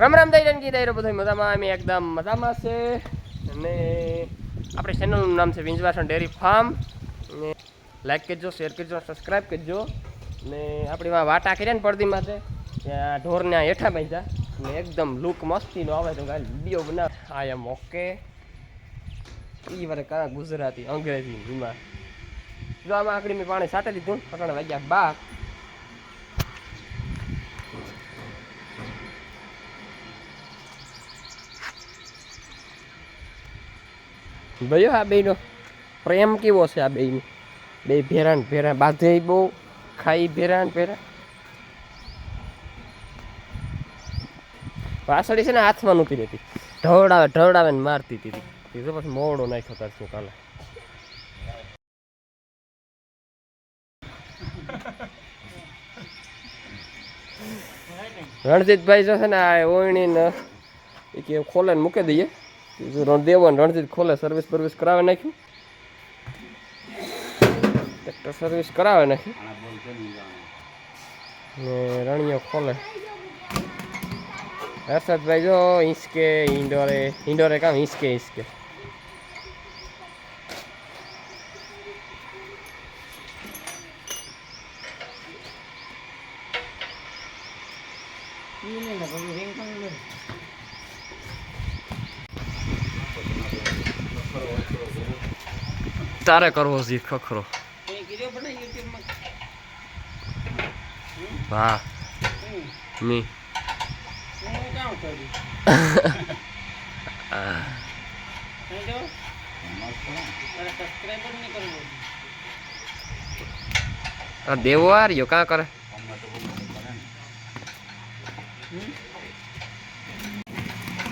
રામ રામ દઈ રણજી દઈ બધું મજામાં, અમે એકદમ મજામાં છે. અને આપણે ચેનલનું નામ છે વિંજવાસણ ડેરી ફાર્મ. ને લાઈક કરજો શેર કરજો સબસ્ક્રાઈબ કરજો. ને આપણી માં વાટા કર્યા ને પડદી માટે ત્યાં ઢોરને આ હેઠા બાંધ્યા ને એકદમ લુક મસ્તીનો આવે તો કાલે વીડિયો બનાવ. આઈ એમ ઓકે એ વારે કાં ગુજરાતી, અંગ્રેજી એમાં જો આમાં આકડી મેં પાણી સાટે દીધું પકડ વાગ્યા બાર ભયો આ બેનો પ્રેમ કેવો છે આ બેનો બે ભેરાન ભેરા બાંધે બહુ ખાઈ ભેરાન ભેરા. વાસળી છે ને હાથમાં નહોતી રહેતી. ઢવડાવે ઢવડાવે ને મારતી હતી. એ પછી મોડો નાખ્યો તાર શું કાલે રણજીતભાઈ જો છે ને આ ઓયણી ને એ કે ખોલે ને મૂકી દઈએ. જો રણ દેવો ને રણજીત ખોલે સર્વિસ બર્વિસ કરાવે નાખ્યું? ટ્રેક્ટર સર્વિસ કરાવે નાખ્યું? ને રણિયો ખોલે. હર્ષદભાઈ જો હિંચકે ઇન્ડોરે ઇન્ડોરે કામ હિંચકે હિંચકે તારે કરવો છે, ખખરો. હા. મી. દેવો આ રહ્યો, કાં કરે?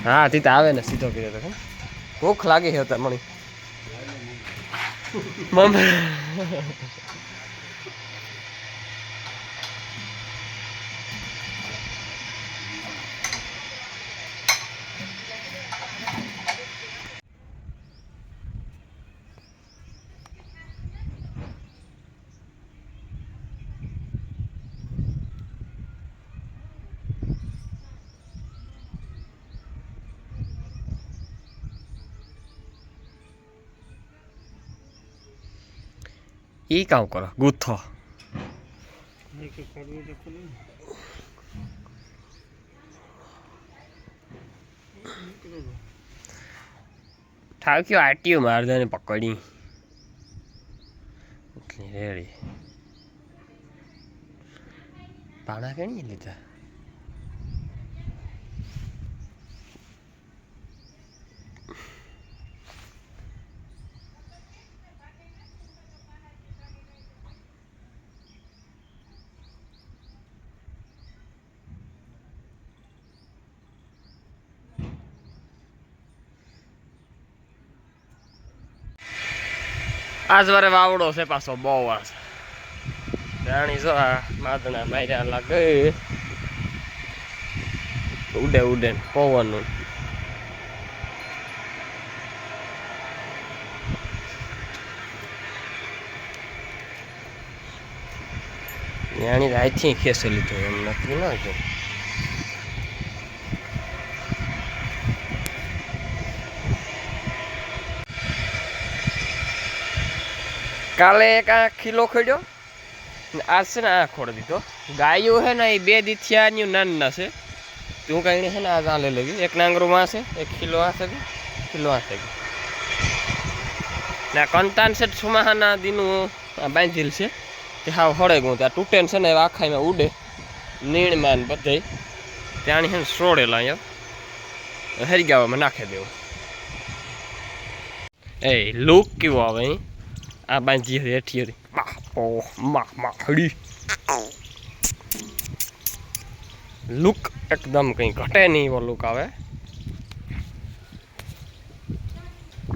હા, તી આવે ને, સીધો કીધો તો ભૂખ લાગી છે અત્યારે 满满 ઈ કામ કરો ગુથો ઠાક્યો આટીઓ મારદાને પકડી રેડી પાણા કેણી લીધા આજ વારે વાવડો છે પાછો, બહુ વાર જાણી જો આ માદણા બાયરા લાગે. ઉડે ઉડે, પવનનું. જાણી રાતથી ખેસી લીધો એમ નથી ન કાલે એક આ ખીલો ખોડ્યો. આ છે ને આ ખોડી દીધો. ગાયો છે ને એ બે દીથિયાની નાના છે. તું કઈ છે ને આ ચાલે લેવી એક નાંગરું માં છે, એક કિલો આ છે કિલો આ છે ને કંતાન છે સુમાહાના દીનું આ બાંધીલ છે. તે હા હળે ગયું. ત્યાં તૂટે છે ને આખામાં ઉડે. નીણમાં ને બધે. ત્યાંની છે ને સોડેલા અહીંયા. હરિગાવામાં નાખી દેવું. એ લુક કેવો આવે અહીં આ બાંધી હેઠી હતી બાપો મા માખડી લુક એકદમ કંઈ ઘટે નહીં એવો લુક આવે.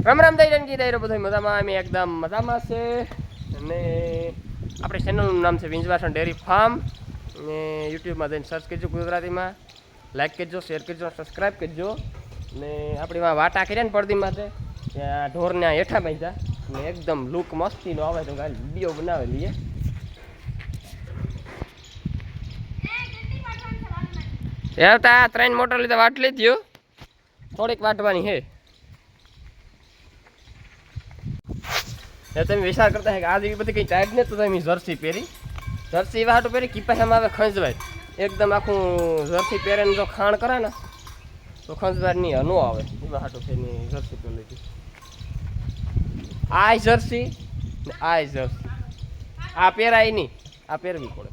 રામ રામ દઈ રણજી દઈ બધું મજામાં. અમે એકદમ મજામાં છે. અને આપણી ચેનલનું નામ છે વિંજવાસણ ડેરી ફાર્મ. ને યુટ્યુબમાં જઈને સર્ચ કરજો ગુજરાતીમાં. લાઈક કરજો શેર કરજો સબસ્ક્રાઈબ કરજો. ને આપણી વાટા કર્યા ને પડદી માટે ત્યાં ઢોરને હેઠા બાંધ્યા ને એકદમ લુક મસ્તીનો આવે તો કાલે વીડિયો બનાવી લઈએ. એ તો આ ત્રણ મોટર લીધે, વાટ લીધી દો થોડીક વાટવાની એ તમે વિચાર કરતા હે કે આ જેવી બધી કઈ ટાઈટ ને તો તમે જર્સી પહેરી. જર્સી એવા હાટું પહેરી કીપાસામાં આવે ખંજવાય. એકદમ આખું જર્સી પહેરે જો ખાણ કરે ને, તો ખંજવાર નહીં ન આવે. એવા હાટું ફેરની જર્સી પહેરી લીધી આ જર્સી આ જર્સી. આ પહેરાય નહીં. આ પહેરવી પડે.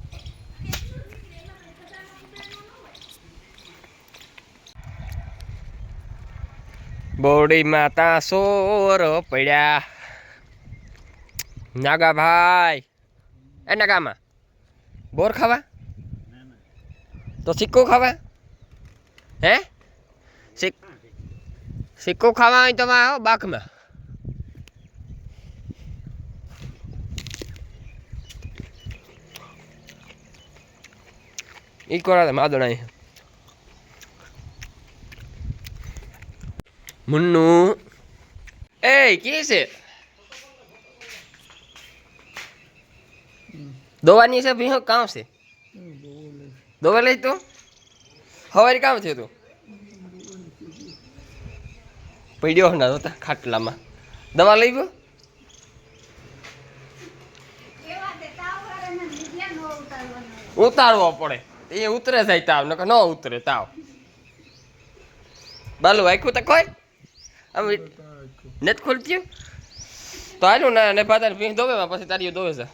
બોડીમાં માતા સોર પડ્યા. નાગા ભાઈ. એ નાગામાં. બોર ખાવા? તો સિક્કો ખાવા? હે? સિક સિક્કો ખાવા હોય તો બાકમાં. ઈ કોરા માદણાઈ મુન્નુ. એ કી છે? દોવાની છે ભી કામ છે? દોવા લઈ તું? હવારી કામ થયું તું? પડ્યો ના હતા ખાટલામાં. દવા લઈ ગયો? ઉતારવો પડે. એ ઉતરે જાય તાવ નકર ન ઉતરે તાવ. બાલુ વાખ્યું તો કોઈ? આમ નથી ખોલતી? તો હાલું ને ને પાતા દોવે માં પછી તારીઓ દોવે છે.